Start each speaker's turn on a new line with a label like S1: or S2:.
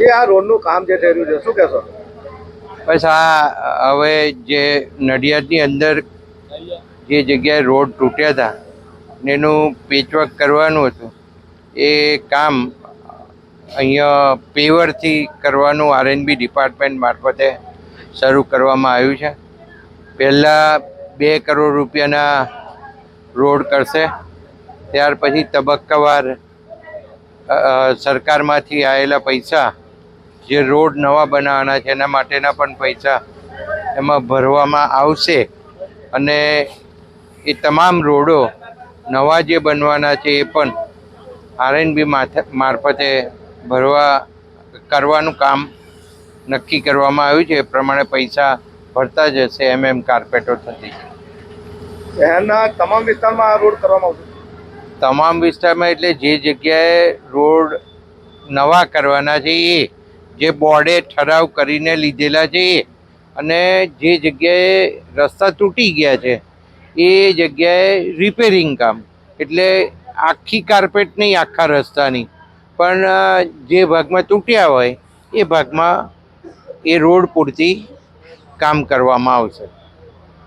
S1: જે આ રોડનું કામ જે થઈ રહ્યું છે, શું કહેશો?
S2: બસ આ, હવે જે નડિયાદની અંદર જે જગ્યાએ રોડ તૂટ્યા હતા ને એનું પેચવર્ક કરવાનું હતું, એ કામ અહીંયા પેવરથી કરવાનું આરએનબી ડિપાર્ટમેન્ટ મારફતે શરૂ કરવામાં આવ્યું છે. પહેલાં બે કરોડ રૂપિયાના રોડ કરશે, ત્યાર પછી તબક્કાવાર સરકારમાંથી આવેલા પૈસા જે રોડ નવા બનાવવાના છે એના માટેના પણ પૈસા એમાં ભરવામાં આવશે. અને એ તમામ રોડો નવા જે બનવાના છે એ પણ આરએનબી મારફતે ભરવા કરવાનું કામ નક્કી કરવામાં આવ્યું છે. એ પ્રમાણે પૈસા ભરતા જશે એમ એમ કાર્પેટો થતી.
S1: એના તમામ વિસ્તારમાં આ રોડ કરવામાં આવશે?
S2: તમામ વિસ્તારમાં એટલે જે જગ્યાએ રોડ નવા કરવાના છે એ જે બોર્ડે ઠરાવ કરીને લીધેલા છે એ. અને જે જગ્યાએ રસ્તા તૂટી ગયા છે, એ જગ્યાએ રિપેરિંગ કામ. એટલે આખી કાર્પેટ નહીં, આખા રસ્તાની. પણ જે ભાગમાં તૂટ્યા હોય, એ ભાગમાં એ રોડ પૂરતી કામ કરવામાં આવશે.